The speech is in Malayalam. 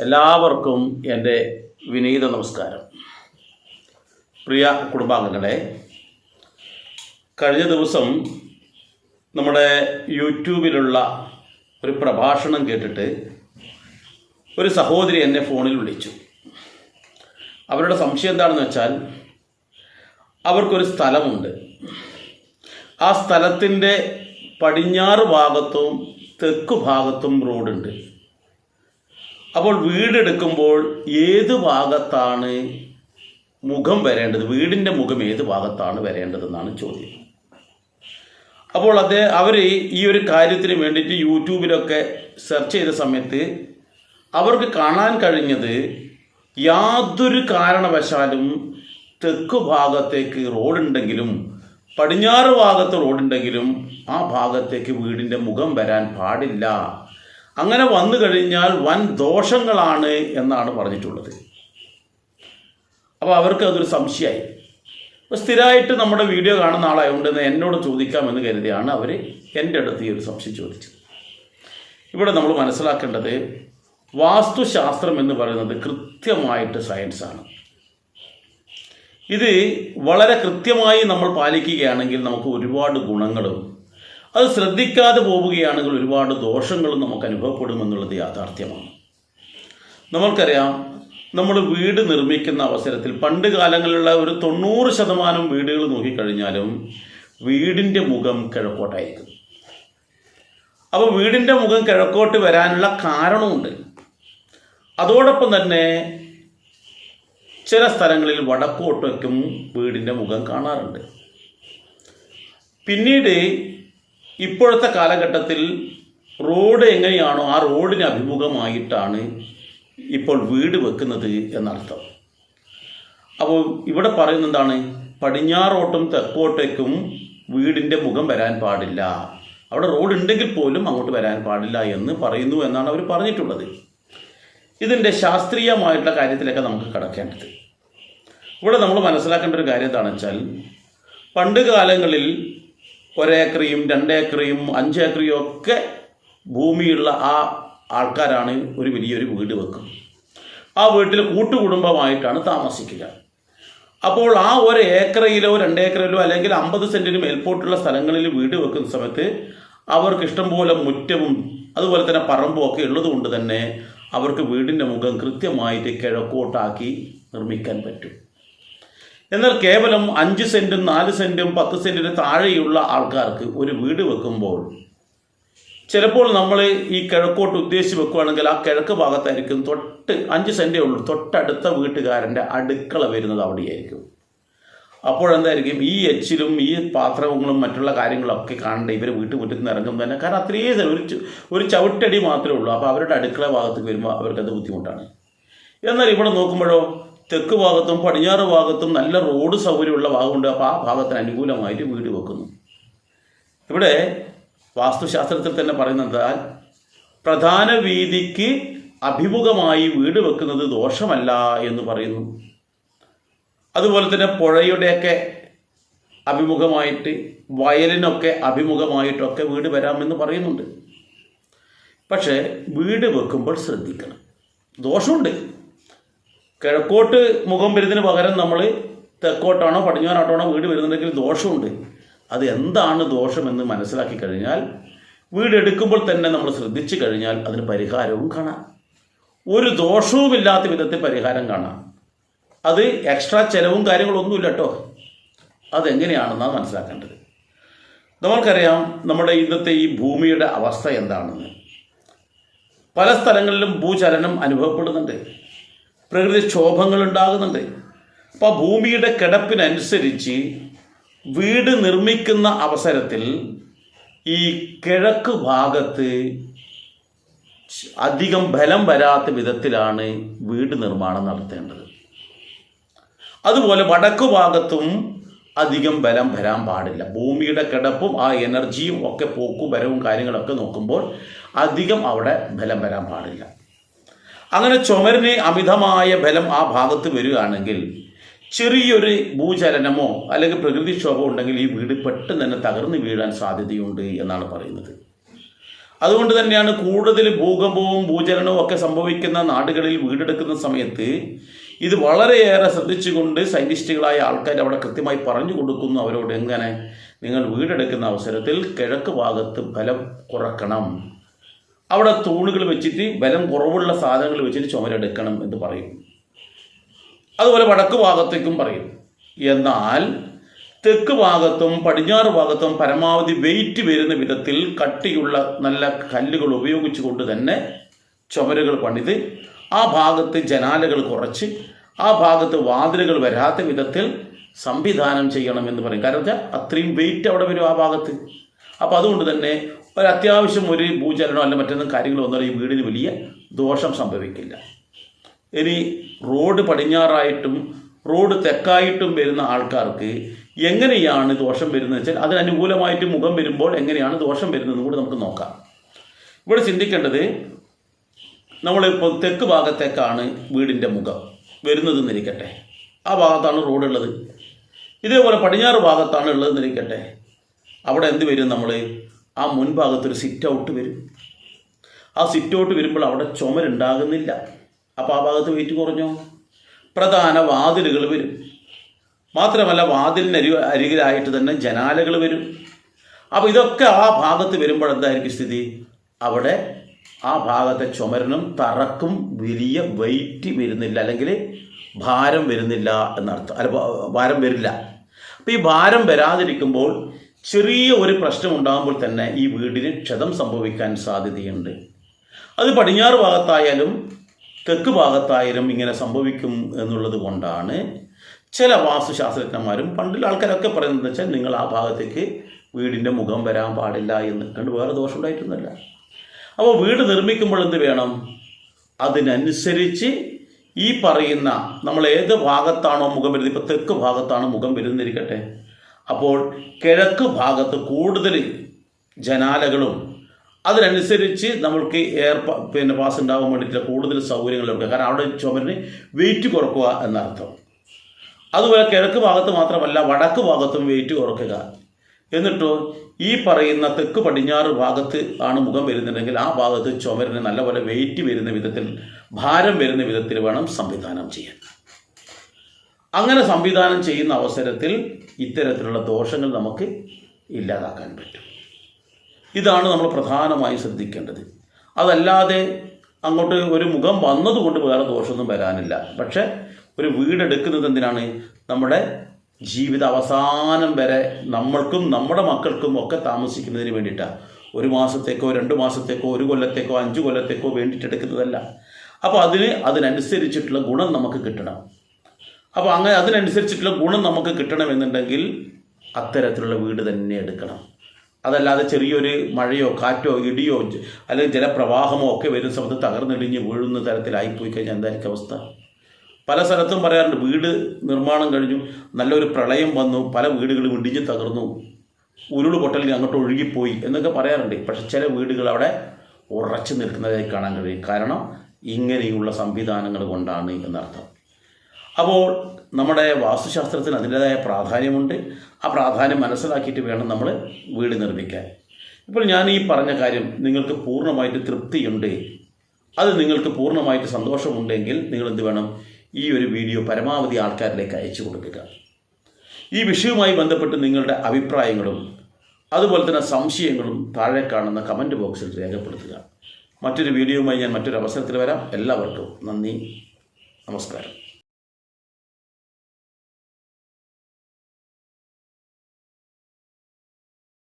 എല്ലാവർക്കും എന്റെ വിനീത നമസ്കാരം. പ്രിയ കുടുംബാംഗങ്ങളെ കഴിഞ്ഞ ദിവസം നമ്മുടെ യൂട്യൂബിലുള്ള ഒരു പ്രഭാഷണം കേട്ടിട്ട് ഒരു സഹോദരി എന്നെ ഫോണിൽ വിളിച്ചു. അവരുടെ സംശയം എന്താണെന്ന് വെച്ചാൽ അവർക്കൊരു സ്ഥലമുണ്ട്. ആ സ്ഥലത്തിന്റെ പടിഞ്ഞാറ് ഭാഗത്തും തെക്ക് ഭാഗത്തും റോഡുണ്ട്. അപ്പോൾ വീടെടുക്കുമ്പോൾ ഏത് ഭാഗത്താണ് മുഖം വരേണ്ടത്? വീടിന്റെ മുഖം ഏത് ഭാഗത്താണ് വരേണ്ടതെന്നാണ് ചോദ്യം. അപ്പോൾ അത് അവർ ഈ ഒരു കാര്യത്തിന് വേണ്ടിയിട്ട് യൂട്യൂബിലൊക്കെ സെർച്ച് ചെയ്ത സമയത്ത് അവർക്ക് കാണാൻ കഴിഞ്ഞത് യാതൊരു കാരണവശാലും തെക്ക് ഭാഗത്തേക്ക് റോഡുണ്ടെങ്കിലും പടിഞ്ഞാറ് ഭാഗത്ത് റോഡുണ്ടെങ്കിലും ആ ഭാഗത്തേക്ക് വീടിന്റെ മുഖം വരാൻ പാടില്ല. അങ്ങനെ വന്നു കഴിഞ്ഞാൽ വൻ ദോഷങ്ങളാണ് എന്നാണ് പറഞ്ഞിട്ടുള്ളത്. അപ്പോൾ അവർക്ക് അതൊരു സംശയമായി. അപ്പോൾ സ്ഥിരമായിട്ട് നമ്മുടെ വീഡിയോ കാണുന്ന ആളായതുകൊണ്ട് എന്നോട് ചോദിക്കാമെന്ന് കരുതിയാണ് അവർ എന്റെ അടുത്ത് ഈ ഒരു സംശയം ചോദിച്ചത്. ഇവിടെ നമ്മൾ മനസ്സിലാക്കേണ്ടത് വാസ്തുശാസ്ത്രം എന്ന് പറയുന്നത് കൃത്യമായിട്ട് സയൻസാണ്. ഇത് വളരെ കൃത്യമായി നമ്മൾ പാലിക്കുകയാണെങ്കിൽ നമുക്ക് ഒരുപാട് ഗുണങ്ങളും അത് ശ്രദ്ധിക്കാതെ പോവുകയാണെങ്കിൽ ഒരുപാട് ദോഷങ്ങൾ നമുക്ക് അനുഭവപ്പെടുമെന്നുള്ളത് യാഥാർത്ഥ്യമാണ്. നമ്മൾക്കറിയാം നമ്മൾ വീട് നിർമ്മിക്കുന്ന അവസരത്തിൽ പണ്ട് കാലങ്ങളിലുള്ള ഒരു തൊണ്ണൂറ് ശതമാനം വീടുകൾ നോക്കിക്കഴിഞ്ഞാലും വീടിന്റെ മുഖം കിഴക്കോട്ടായിരിക്കും. അപ്പോൾ വീടിന്റെ മുഖം കിഴക്കോട്ട് വരാനുള്ള കാരണമുണ്ട്. അതോടൊപ്പം തന്നെ ചില സ്ഥലങ്ങളിൽ വടക്കോട്ടേക്കും വീടിന്റെ മുഖം കാണാറുണ്ട്. പിന്നീട് ഇപ്പോഴത്തെ കാലഘട്ടത്തിൽ റോഡ് എങ്ങനെയാണോ ആ റോഡിന് അഭിമുഖമായിട്ടാണ് ഇപ്പോൾ വീട് വെക്കുന്നത് എന്നർത്ഥം. അപ്പോൾ ഇവിടെ പറയുന്ന എന്താണ്? പടിഞ്ഞാറോട്ടും തെക്കോട്ടേക്കും വീടിന്റെ മുഖം വരാൻ പാടില്ല. അവിടെ റോഡ് ഉണ്ടെങ്കിൽ പോലും അങ്ങോട്ട് വരാൻ പാടില്ല എന്ന് പറയുന്നു എന്നാണ് അവർ പറഞ്ഞിട്ടുള്ളത്. ഇതിന്റെ ശാസ്ത്രീയമായിട്ടുള്ള കാര്യത്തിലൊക്കെ നമുക്ക് കടക്കേണ്ടത്. ഇവിടെ നമ്മൾ മനസ്സിലാക്കേണ്ട ഒരു കാര്യം എന്താണെന്ന് വെച്ചാൽ പണ്ട് കാലങ്ങളിൽ ഒരേക്കറിയും രണ്ടേക്കറിയും അഞ്ചേക്കറിയും ഒക്കെ ഭൂമിയുള്ള ആ ആൾക്കാരാണ് ഒരു വലിയൊരു വീട് വെക്കും. ആ വീട്ടിൽ കൂട്ടുകുടുംബമായിട്ടാണ് താമസിക്കുക. അപ്പോൾ ആ ഒരു ഏക്കറയിലോ രണ്ടേക്കറയിലോ അല്ലെങ്കിൽ അമ്പത് സെന്റിന് മേൽപോട്ടുള്ള സ്ഥലങ്ങളിൽ വീട് വെക്കുന്ന സമയത്ത് അവർക്ക് ഇഷ്ടംപോലെ മുറ്റവും അതുപോലെ തന്നെ പറമ്പും ഒക്കെ ഉള്ളതുകൊണ്ട് തന്നെ അവർക്ക് വീടിന്റെ മുഖം കൃത്യമായിട്ട് കിഴക്കോട്ടാക്കി നിർമ്മിക്കാൻ പറ്റും. എന്നാൽ കേവലം അഞ്ച് സെന്റും നാല് സെന്റും പത്ത് സെന്റിന് താഴെയുള്ള ആൾക്കാർക്ക് ഒരു വീട് വെക്കുമ്പോൾ ചിലപ്പോൾ നമ്മൾ ഈ കിഴക്കോട്ട് ഉദ്ദേശിച്ച് വെക്കുകയാണെങ്കിൽ ആ കിഴക്ക് ഭാഗത്തായിരിക്കും തൊട്ട് അഞ്ച് സെന്റേ ഉള്ളൂ. തൊട്ടടുത്ത വീട്ടുകാരന്റെ അടുക്കള വരുന്നത് അവിടെയായിരിക്കും. അപ്പോഴെന്തായിരിക്കും ഈ എച്ചിലും ഈ പാത്രങ്ങളും മറ്റുള്ള കാര്യങ്ങളൊക്കെ കാണേണ്ട ഇവർ വീട്ടിൽ വീട്ടിൽ നിന്ന് ഇറങ്ങുമ്പോൾ തന്നെ. കാരണം അത്രയും ഒരു ഒരു ചവിട്ടടി മാത്രമേ ഉള്ളൂ. അപ്പോൾ അവരുടെ അടുക്കള ഭാഗത്തേക്ക് വരുമ്പോൾ അവർക്കത് ബുദ്ധിമുട്ടാണ്. എന്നാൽ ഇവിടെ നോക്കുമ്പോഴോ തെക്ക് ഭാഗത്തും പടിഞ്ഞാറ് ഭാഗത്തും നല്ല റോഡ് സൗകര്യമുള്ള ഭാഗമുണ്ട്. അപ്പോൾ ആ ഭാഗത്തിന് അനുകൂലമായിട്ട് വീട് വെക്കുന്നു. ഇവിടെ വാസ്തുശാസ്ത്രത്തിൽ തന്നെ പറയുന്നത് പ്രധാന വീതിക്ക് അഭിമുഖമായി വീട് വെക്കുന്നത് ദോഷമല്ല എന്ന് പറയുന്നു. അതുപോലെ തന്നെ പുഴയുടെയൊക്കെ അഭിമുഖമായിട്ട് വയലിനൊക്കെ അഭിമുഖമായിട്ടൊക്കെ വീട് വരാമെന്ന് പറയുന്നുണ്ട്. പക്ഷേ വീട് വെക്കുമ്പോൾ ശ്രദ്ധിക്കണം. ദോഷമുണ്ട്. കിഴക്കോട്ട് മുഖം വരുന്നതിന് പകരം നമ്മൾ തെക്കോട്ടാണോ പടിഞ്ഞാറോട്ടാണോ വീട് വരുന്നുണ്ടെങ്കിൽ ദോഷമുണ്ട്. അത് എന്താണ് ദോഷമെന്ന് മനസ്സിലാക്കി കഴിഞ്ഞാൽ വീട് എടുക്കുമ്പോൾ തന്നെ നമ്മൾ ശ്രദ്ധിച്ചു കഴിഞ്ഞാൽ അതിന് പരിഹാരവും കാണാം. ഒരു ദോഷവുമില്ലാത്ത വിധത്തിൽ പരിഹാരം കാണാം. അത് എക്സ്ട്രാ ചിലവും കാര്യങ്ങളൊന്നുമില്ല കേട്ടോ. അതെങ്ങനെയാണെന്നാണ് മനസ്സിലാക്കേണ്ടത്. നമ്മൾക്കറിയാം നമ്മുടെ ഇന്നത്തെ ഈ ഭൂമിയുടെ അവസ്ഥ എന്താണെന്ന്. പല സ്ഥലങ്ങളിലും ഭൂചലനം അനുഭവപ്പെടുന്നുണ്ട്. പ്രകൃതിക്ഷോഭങ്ങൾ ഉണ്ടാകുന്നുണ്ട് അപ്പോൾ ഭൂമിയുടെ കിടപ്പിനനുസരിച്ച് വീട് നിർമ്മിക്കുന്ന അവസരത്തിൽ ഈ കിഴക്ക് ഭാഗത്ത് അധികം ബലം വരാത്ത വിധത്തിലാണ് വീട് നിർമ്മാണം നടത്തേണ്ടത്. അതുപോലെ വടക്കു ഭാഗത്തും അധികം ബലം വരാൻ പാടില്ല. ഭൂമിയുടെ കിടപ്പും ആ എനർജിയും ഒക്കെ പോക്കും വരവും കാര്യങ്ങളൊക്കെ നോക്കുമ്പോൾ അധികം അവിടെ ബലം വരാൻ പാടില്ല. അങ്ങനെ ചുമരിന് അമിതമായ ബലം ആ ഭാഗത്ത് വരികയാണെങ്കിൽ ചെറിയൊരു ഭൂചലനമോ അല്ലെങ്കിൽ പ്രകൃതിക്ഷോഭമോ ഉണ്ടെങ്കിൽ ഈ വീട് പെട്ടെന്ന് തന്നെ തകർന്നു വീഴാൻ സാധ്യതയുണ്ട് എന്നാണ് പറയുന്നത്. അതുകൊണ്ട് തന്നെയാണ് കൂടുതൽ ഭൂകമ്പവും ഭൂചലനവും ഒക്കെ സംഭവിക്കുന്ന നാടുകളിൽ വീടെടുക്കുന്ന സമയത്ത് ഇത് വളരെയേറെ ശ്രദ്ധിച്ചുകൊണ്ട് സൈന്റിസ്റ്റുകളായ ആൾക്കാർ അവിടെ കൃത്യമായി പറഞ്ഞു കൊടുക്കുന്നു അവരോട് എങ്ങനെ നിങ്ങൾ വീടെടുക്കുന്ന അവസരത്തിൽ കിഴക്ക് ഭാഗത്ത് ബലം കുറക്കണം. അവിടെ തൂണുകൾ വെച്ചിട്ട് ബലം കുറവുള്ള സാധനങ്ങൾ വെച്ചിട്ട് ചുമരെടുക്കണം എന്ന് പറയും. അതുപോലെ വടക്ക് ഭാഗത്തേക്കും പറയും. എന്നാൽ തെക്ക് ഭാഗത്തും പടിഞ്ഞാറ് ഭാഗത്തും പരമാവധി വെയിറ്റ് വരുന്ന വിധത്തിൽ കട്ടിയുള്ള നല്ല കല്ലുകൾ ഉപയോഗിച്ചുകൊണ്ട് തന്നെ ചുമരുകൾ പണിത് ആ ഭാഗത്ത് ജനാലകൾ കുറച്ച് ആ ഭാഗത്ത് വാതിലുകൾ വരാത്ത വിധത്തിൽ സംവിധാനം ചെയ്യണം എന്ന് പറയും. കാരണം അത്രയും വെയിറ്റ് അവിടെ വരും ആ ഭാഗത്ത്. അപ്പോൾ അതുകൊണ്ട് തന്നെ ഒരു അത്യാവശ്യം ഒരു ഭൂചലനോ അല്ല മറ്റൊന്നും കാര്യങ്ങളോ വന്നാൽ ഈ വീടിന് വലിയ ദോഷം സംഭവിക്കില്ല. ഇനി റോഡ് പടിഞ്ഞാറായിട്ടും റോഡ് തെക്കായിട്ടും വരുന്ന ആൾക്കാർക്ക് എങ്ങനെയാണ് ദോഷം വരുന്നത് വെച്ചാൽ അതിനനുകൂലമായിട്ട് മുഖം വരുമ്പോൾ എങ്ങനെയാണ് ദോഷം വരുന്നതെന്ന് കൂടി നമുക്ക് നോക്കാം. ഇവിടെ ചിന്തിക്കേണ്ടത് നമ്മളിപ്പോൾ തെക്ക് ഭാഗത്തേക്കാണ് വീടിന്റെ മുഖം വരുന്നതെന്നിരിക്കട്ടെ. ആ ഭാഗത്താണ് റോഡുള്ളത്. ഇതേപോലെ പടിഞ്ഞാറ് ഭാഗത്താണ് ഉള്ളതെന്നിരിക്കട്ടെ. അവിടെ എന്ത് വരും നമ്മൾ ആ മുൻഭാഗത്തൊരു സിറ്റ് ഔട്ട് വരും. ആ സിറ്റ് ഔട്ട് വരുമ്പോൾ അവിടെ ചുമരുണ്ടാകുന്നില്ല. അപ്പോൾ ആ ഭാഗത്ത് വെയിറ്റ് കുറഞ്ഞോ? പ്രധാന വാതിലുകൾ വരും. മാത്രമല്ല വാതിലിന് അരി അരികിലായിട്ട് തന്നെ ജനാലകൾ വരും. അപ്പോൾ ഇതൊക്കെ ആ ഭാഗത്ത് വരുമ്പോൾ എന്തായിരിക്കും സ്ഥിതി? അവിടെ ആ ഭാഗത്തെ ചുമരനും തറക്കും വലിയ വെയിറ്റ് വരുന്നില്ല. അല്ലെങ്കിൽ ഭാരം വരുന്നില്ല എന്നർത്ഥം. അല്ല ഭാരം വരില്ല. അപ്പോൾ ഈ ഭാരം വരാതിരിക്കുമ്പോൾ ചെറിയ ഒരു പ്രശ്നം ഉണ്ടാകുമ്പോൾ തന്നെ ഈ വീടിന് ക്ഷതം സംഭവിക്കാൻ സാധ്യതയുണ്ട്. അത് പടിഞ്ഞാറ് ഭാഗത്തായാലും തെക്ക് ഭാഗത്തായാലും ഇങ്ങനെ സംഭവിക്കും എന്നുള്ളത് കൊണ്ടാണ് ചില വാസ്തുശാസ്ത്രജ്ഞന്മാരും പണ്ടുള്ള ആൾക്കാരൊക്കെ പറയുന്നത് വെച്ചാൽ നിങ്ങൾ ആ ഭാഗത്തേക്ക് വീടിന്റെ മുഖം വരാൻ പാടില്ല എന്ന്. കണ്ട് വേറെ ദോഷം ഉണ്ടായിട്ടൊന്നുമില്ല. അപ്പോൾ വീട് നിർമ്മിക്കുമ്പോൾ എന്ത് വേണം? അതിനനുസരിച്ച് ഈ പറയുന്ന നമ്മൾ ഏത് ഭാഗത്താണോ മുഖം വരുന്നത്? ഇപ്പോൾ തെക്ക് ഭാഗത്താണോ മുഖം വരുന്നിരിക്കട്ടെ അപ്പോൾ കിഴക്ക് ഭാഗത്ത് കൂടുതൽ ജനാലകളും അതിനനുസരിച്ച് നമ്മൾക്ക് എയർ പിന്നെ പാസ് ഉണ്ടാകാൻ വേണ്ടിയിട്ടുള്ള കൂടുതൽ സൗകര്യങ്ങൾ എടുക്കുക കാരണം അവിടെ ചുമരിന് വെയിറ്റ് കുറക്കുക എന്നർത്ഥം. അതുപോലെ കിഴക്ക് ഭാഗത്ത് മാത്രമല്ല വടക്ക് ഭാഗത്തും വെയിറ്റ് കുറക്കുക. എന്നിട്ടോ ഈ പറയുന്ന തെക്ക് പടിഞ്ഞാറ് ഭാഗത്ത് ആണ് മുഖം വരുന്നുണ്ടെങ്കിൽ ആ ഭാഗത്ത് ചുമരിന് നല്ലപോലെ വെയിറ്റ് വരുന്ന വിധത്തിൽ ഭാരം വരുന്ന വിധത്തിൽ വേണം സംവിധാനം ചെയ്യാൻ. അങ്ങനെ സംവിധാനം ചെയ്യുന്ന അവസരത്തിൽ ഇത്തരത്തിലുള്ള ദോഷങ്ങൾ നമുക്ക് ഇല്ലാതാക്കാൻ പറ്റും. ഇതാണ് നമ്മൾ പ്രധാനമായും ശ്രദ്ധിക്കേണ്ടത്. അതല്ലാതെ അങ്ങോട്ട് ഒരു മുഖം വന്നതുകൊണ്ട് വേറെ ദോഷമൊന്നും വരാനില്ല. പക്ഷേ ഒരു വീടെടുക്കുന്നത് എന്തിനാണ്? നമ്മുടെ ജീവിത അവസാനം വരെ നമ്മൾക്കും നമ്മുടെ മക്കൾക്കും ഒക്കെ താമസിക്കുന്നതിന് വേണ്ടിയിട്ടാണ് ഒരു മാസത്തേക്കോ രണ്ട് മാസത്തേക്കോ ഒരു കൊല്ലത്തേക്കോ അഞ്ച് കൊല്ലത്തേക്കോ വേണ്ടിയിട്ടെടുക്കുന്നതല്ല അപ്പോൾ അതിന് അതിനനുസരിച്ചിട്ടുള്ള ഗുണം നമുക്ക് കിട്ടണം. അപ്പോൾ അങ്ങനെ അതിനനുസരിച്ചിട്ടുള്ള ഗുണം നമുക്ക് കിട്ടണമെന്നുണ്ടെങ്കിൽ അത്തരത്തിലുള്ള വീട് തന്നെ എടുക്കണം. അതല്ലാതെ ചെറിയൊരു മഴയോ കാറ്റോ ഇടിയോ അല്ലെങ്കിൽ ജലപ്രവാഹമോ ഒക്കെ വരുന്ന സമയത്ത് തകർന്നിടിഞ്ഞ് വീഴുന്ന തരത്തിലായിപ്പോയി കഴിഞ്ഞാൽ എന്തായിരിക്കും അവസ്ഥ? പല സ്ഥലത്തും പറയാറുണ്ട് വീട് നിർമ്മാണം കഴിഞ്ഞു നല്ലൊരു പ്രളയം വന്നു പല വീടുകളും ഇടിഞ്ഞ് തകർന്നു ഉരുൾ പൊട്ടലിൽ അങ്ങോട്ട് ഒഴുകിപ്പോയി എന്നൊക്കെ പറയാറുണ്ട്. പക്ഷെ ചില വീടുകൾ അവിടെ ഉറച്ചു നിൽക്കുന്നതായി കാണാൻ കഴിയും. കാരണം ഇങ്ങനെയുള്ള സംവിധാനങ്ങൾ കൊണ്ടാണ് എന്നർത്ഥം. അപ്പോൾ നമ്മുടെ വാസ്തുശാസ്ത്രത്തിന് അതിന്റെതായ പ്രാധാന്യമുണ്ട്. ആ പ്രാധാന്യം മനസ്സിലാക്കിയിട്ട് വേണം നമ്മൾ വീട് നിർമ്മിക്കാൻ. ഇപ്പോൾ ഞാൻ ഈ പറഞ്ഞ കാര്യം നിങ്ങൾക്ക് പൂർണമായിട്ട് തൃപ്തിയുണ്ട്. അത് നിങ്ങൾക്ക് പൂർണമായിട്ട് സന്തോഷമുണ്ടെങ്കിൽ നിങ്ങൾ എന്ത് വേണം ഈ ഒരു വീഡിയോ പരമാവധി ആൾക്കാരിലേക്ക് അയച്ചു കൊടുക്കുക. ഈ വിഷയവുമായി ബന്ധപ്പെട്ട് നിങ്ങളുടെ അഭിപ്രായങ്ങളും അതുപോലെ തന്നെ സംശയങ്ങളും താഴെ കാണുന്ന കമന്റ് ബോക്സിൽ രേഖപ്പെടുത്തുക. മറ്റൊരു വീഡിയോയുമായി ഞാൻ മറ്റൊരു അവസരത്തിൽ വരാം. എല്ലാവർക്കും നന്ദി. നമസ്കാരം.